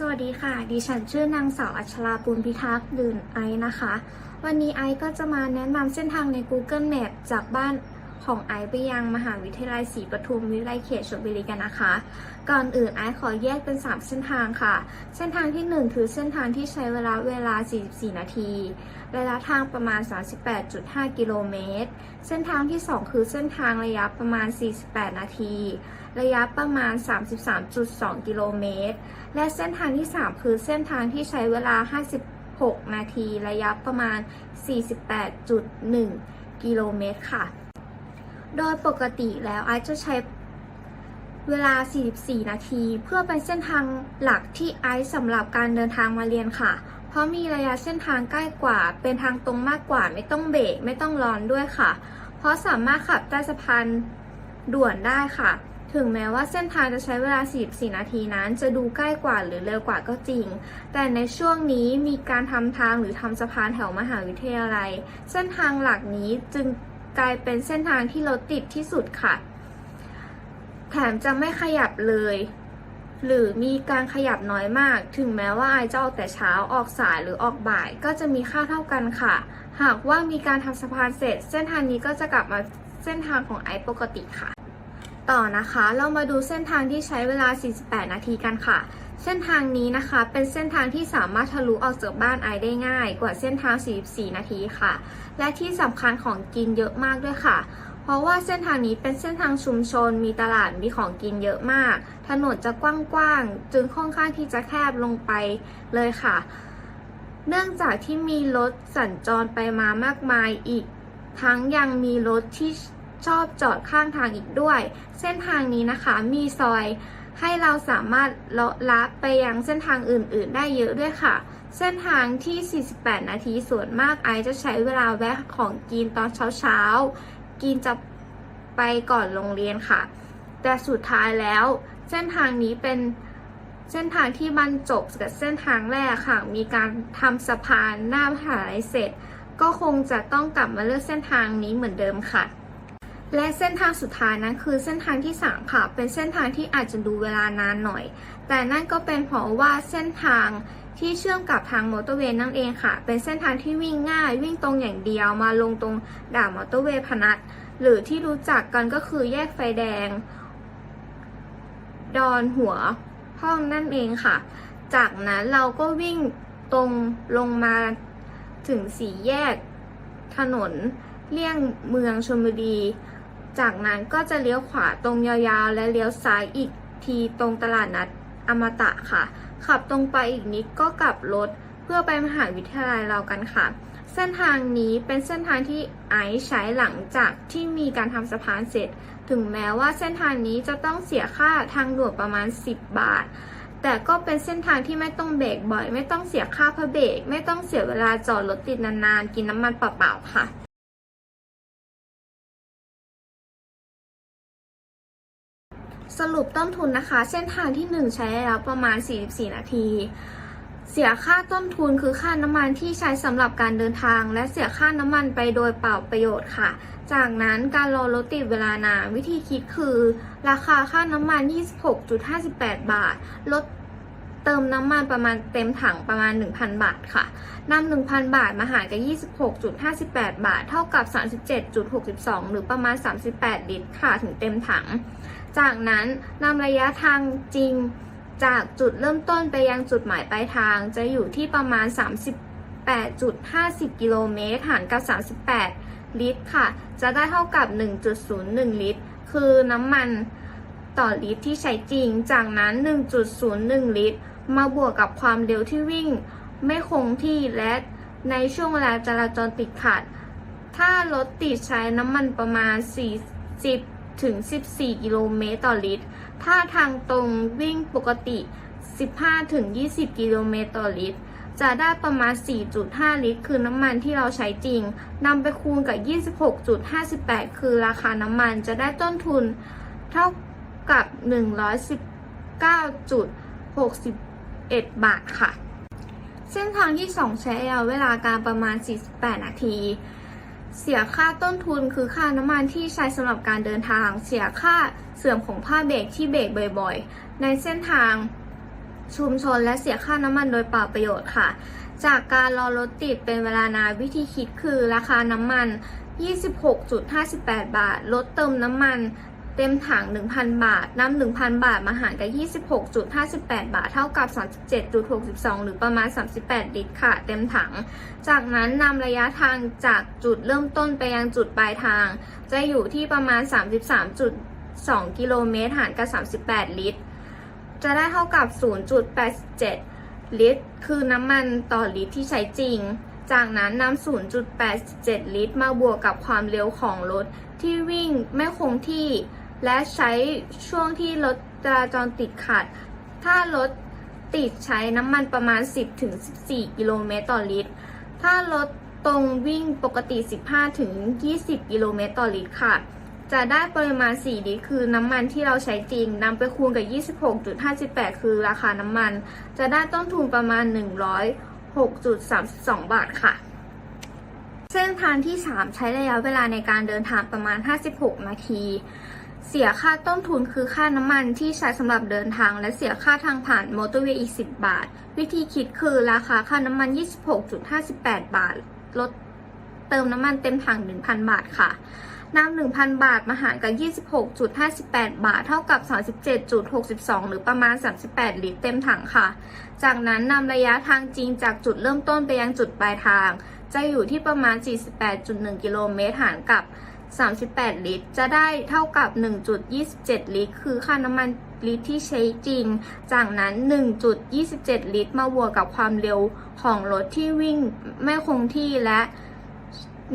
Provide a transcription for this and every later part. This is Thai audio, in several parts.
สวัสดีค่ะ ดิฉันชื่อนางสาวอัชราปูนพิทักษ์ดื่นไอนะคะ วันนี้ไอก็จะมาแนะนำเส้นทางใน Google Map จากบ้าน ของไอซ์ไปยังมหาวิทยาลัยศรีปทุมวิทยาลัยเขตชลบุรีกันนะคะ ก่อนอื่นไอซ์ขอแยกเป็น 3 เส้นทางค่ะ เส้นทางที่ 1 คือเส้นทางที่ใช้เวลาเวลา 44 นาทีระยะทางประมาณ 38.5 กิโลเมตร เส้นทางที่ 2 คือเส้นทางระยะประมาณ 48 นาที ระยะประมาณ 33.2 กิโลเมตร และเส้นทางที่ 3 คือเส้นทางที่ใช้เวลา 56 นาที ระยะประมาณ 48.1 กิโลเมตรค่ะ โดยปกติแล้วไอซ์จะใช้เวลา 44 นาที เพื่อเป็นเส้นทางหลักที่ไอซ์สำหรับการเดินทางมาเรียนค่ะ เพราะมีระยะเส้นทางใกล้กว่า เป็นทางตรงมากกว่า ไม่ต้องเบรก ไม่ต้องร้อนด้วยค่ะ เพราะสามารถขับใต้สะพานด่วนได้ค่ะ ถึงแม้ว่าเส้นทางจะใช้เวลา 44 นาทีนั้น จะดูใกล้กว่าหรือเร็วกว่าก็จริง แต่ในช่วงนี้มีการทำทางหรือทำสะพานแถวมหาวิทยาลัย เส้นทางหลักนี้จึง กลายเป็นเส้นทางที่รถติดที่สุดค่ะ แถมจะไม่ขยับเลย หรือมีการขยับน้อยมาก ถึงแม้ว่าไอจะออกแต่เช้าออกสายหรือออกบ่าย ก็จะมีค่าเท่ากันค่ะ หากว่ามีการทำสะพานเสร็จ เส้นทางนี้ก็จะกลับมาเส้นทางของไอปกติค่ะ ต่อนะคะ เรามาดูเส้นทางที่ใช้เวลา 48 นาทีกันค่ะ เส้นทางนี้นะคะ เป็นเส้นทางที่สามารถทะลุออกจากบ้านไอได้ง่าย กว่าเส้นทาง 44 นาทีค่ะ และที่สำคัญของกินเยอะมากด้วยค่ะ เพราะว่าเส้นทางนี้เป็นเส้นทางชุมชน มีตลาดมีของกินเยอะมาก ถนนจะกว้างๆ จึงค่อนข้างที่จะแคบลงไปเลยค่ะ เนื่องจากที่มีรถสัญจรไปมามากมายอีก ทั้งยังมีรถที่ชอบจอดข้างทางอีกด้วย เส้นทางนี้นะคะมีซอย ให้เราสามารถเลาะลับไปยังเส้นทางอื่น ๆ ได้เยอะด้วยค่ะ เส้นทางที่ 48 นาทีส่วนมากไอจะใช้เวลาแวะของกินตอนเช้าๆ กินจะไปก่อนโรงเรียนค่ะ แต่สุดท้ายแล้ว เส้นทางนี้เป็นเส้นทางที่บรรจบกับเส้นทางแรกค่ะ มีการทำสะพานหน้ามหาลัยเสร็จ ก็คงจะต้องกลับมาเลือกเส้นทางนี้เหมือนเดิมค่ะ และเส้นทางสุดท้ายนั้นคือเส้นทางที่ 3 ค่ะ เป็นเส้นทางที่อาจจะดูเวลานานหน่อย แต่นั่นก็เป็นเพราะว่าเส้นทางที่เชื่อมกับทางมอเตอร์เวย์นั่นเองค่ะ เป็นเส้นทางที่วิ่งง่ายวิ่งตรงอย่างเดียวมาลงตรงด่านมอเตอร์เวย์พนัสหรือที่รู้จักกันก็คือแยกไฟแดง ดอนหัวห้องนั่นเองค่ะ จากนั้นเราก็วิ่งตรงลงมาถึงสี่แยกถนนเลี่ยงเมืองชลบุรี จากนั้นก็จะเลี้ยวขวาตรงยาวๆ และเลี้ยวซ้ายอีกทีตรงตลาดนัดอมตะค่ะ ขับตรงไปอีกนิดก็กลับรถเพื่อไปมหาวิทยาลัยเรากันค่ะ เส้นทางนี้เป็นเส้นทางที่ไอซ์ใช้หลังจากที่มีการทำสะพานเสร็จ ถึงแม้ว่าเส้นทางนี้จะต้องเสียค่าทางด่วนประมาณ 10 บาท แต่ก็เป็นเส้นทางที่ไม่ต้องเบรกบ่อย ไม่ต้องเสียค่าพระเบรกไม่ต้องเสียเวลาจอดรถติดนานๆ กินน้ำมันเปล่าๆค่ะ สรุปต้นทุนนะคะ เส้นทางที่ 1 ใช้แล้วประมาณ 44 นาที เสียค่าต้นทุนคือค่าน้ำมันที่ใช้สำหรับการเดินทาง และเสียค่าน้ำมันไปโดยเปล่าประโยชน์ค่ะ จากนั้นการรอรถติดเวลานานวิธีคิดคือ ราคาค่าน้ำมัน 26.58 บาทลด เติมน้ำมันประมาณเต็มถังประมาณ 1,000 บาทค่ะนำ1,000 บาทมาหารกับ 26.58 บาท เท่ากับ 37.62 หรือประมาณ 38 ลิตรค่ะถึงเต็มถัง จากนั้นนำระยะทางจริงจากจุดเริ่มต้นไปยังจุดหมายปลายทาง จะอยู่ที่ประมาณ 38.50 กิโลเมตรหารกับ 38 ลิตรค่ะ จะได้เท่ากับ 1.01 ลิตร คือน้ำมันต่อลิตรที่ใช้จริง จากนั้น 1.01 ลิตร มาบวกกับความเร็วที่วิ่ง ไม่คงที่และในช่วงเวลาจราจรติดขัด ถ้ารถติดใช้น้ำมันประมาณ 40ถึง14 กิโลเมตรต่อลิตร ถ้าทางตรงวิ่งปกติ 15ถึง20 กิโลเมตรต่อลิตร จะได้ประมาณ 4.5 ลิตร คือน้ำมันที่เราใช้จริงนำไปคูณกับ 26.58 คือราคาน้ำมันจะได้ต้นทุนเท่ากับ 11 บาทค่ะ เส้นทางที่ 2 ใช้ระยะเวลาการประมาณ 48 นาที เสียค่าต้นทุนคือค่าน้ำมันที่ใช้สำหรับการเดินทาง เสียค่าเสื่อมของผ้าเบรกที่เบรกบ่อยๆ ในเส้นทางชุมชนและเสียค่าน้ำมันโดยเปล่าประโยชน์ค่ะ จากการรอรถติดเป็นเวลานานวิธีคิดคือราคาน้ำมัน 26.58 บาท ลดเติมน้ำมัน เต็มถัง 1,000 บาทนำ1,000 บาทมาหารกับ 26.58 บาท เท่ากับ 37.62 หรือประมาณ 38 ลิตรค่ะ เต็มถัง จากนั้นนำระยะทางจากจุดเริ่มต้นไปยังจุดปลายทาง จะอยู่ที่ประมาณ 33.2 กิโลเมตร หารกับ 38 ลิตร จะได้เท่ากับ 0.87 ลิตร คือน้ำมันต่อลิตรที่ใช้จริงจากนั้นนำ 0.87 ลิตร มาบวกกับความเร็วของรถที่วิ่งไม่คงที่ และใช้ช่วงที่รถจราจรติดขัด ถ้ารถติดใช้น้ำมันประมาณ 10-14 กิโลเมตรต่อลิตร ถ้ารถตรงวิ่งปกติ 15-20 กิโลเมตรต่อลิตรค่ะ จะได้ปริมาณ 4 ลิตร คือน้ำมันที่เราใช้จริงนำไปคูณกับ 26.58 คือราคาน้ำมัน จะได้ต้นทุนประมาณ 106.32 บาทค่ะ เส้นทางที่ 3 ใช้ระยะเวลาในการเดินทางประมาณ 56 นาที เสียค่าต้นทุนคือค่าน้ำมันที่ใช้สำหรับเดินทาง และเสียค่าทางผ่านมอเตอร์เวย์อีก 10 บาท วิธีคิดคือราคาค่าน้ำมัน 26.58 บาท ลดเติมน้ำมันเต็มถัง 1,000 บาทค่ะนำ1,000 บาทมาหารกับ 26.58 บาท เท่ากับ 37.62 หรือประมาณ 38 ลิตรเต็มถังค่ะ จากนั้นนำระยะทางจริงจากจุดเริ่มต้นไปยังจุดปลายทาง จะอยู่ที่ประมาณ 48.1 กิโลเมตรหารกับ 38 ลิตร จะได้เท่ากับ 1.27 ลิตร คือค่าน้ำมันลิตรที่ใช้จริง จากนั้น 1.27 ลิตร มาบวกกับความเร็วของรถที่วิ่งไม่คงที่และ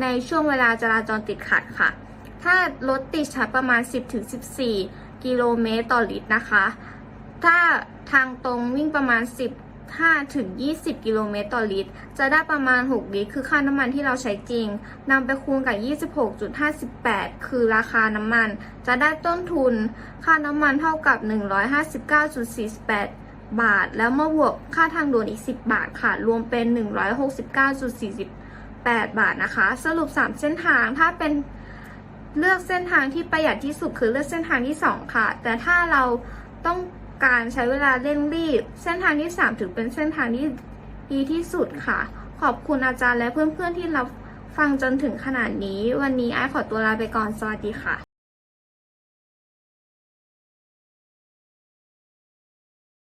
ในช่วงเวลาจราจรติดขัดค่ะ ถ้ารถติดใช้ประมาณ 10-14 กิโลเมตรต่อลิตรนะคะ ถ้าทางตรงวิ่งประมาณ 15 ถึง 20 กิโลเมตรต่อลิตร จะได้ประมาณ 6 ลิตร คือค่าน้ำมันที่เราใช้จริง นำไปคูณกับ 26.58 คือราคาน้ำมัน จะได้ต้นทุน ค่าน้ำมันเท่ากับ 159.48บาท แล้วเมาบวกค่าทางด่วนอีก 10 บาทค่ะ รวมเป็น 169.48 บาทนะคะ สรุป 3 เส้นทางถ้าเป็นเลือกเส้นทางที่ประหยัดที่สุดคือเลือกเส้นทางที่ 2 ค่ะ แต่ถ้าเราต้อง การใช้เวลาเร่งรีบ เส้นทางที่ 3 ถือเป็นเส้นทางที่ดีที่สุดค่ะ ขอบคุณอาจารย์และเพื่อนๆที่รับฟังจนถึงขนาดนี้ วันนี้ไอ้ขอตัวลาไปก่อน สวัสดีค่ะ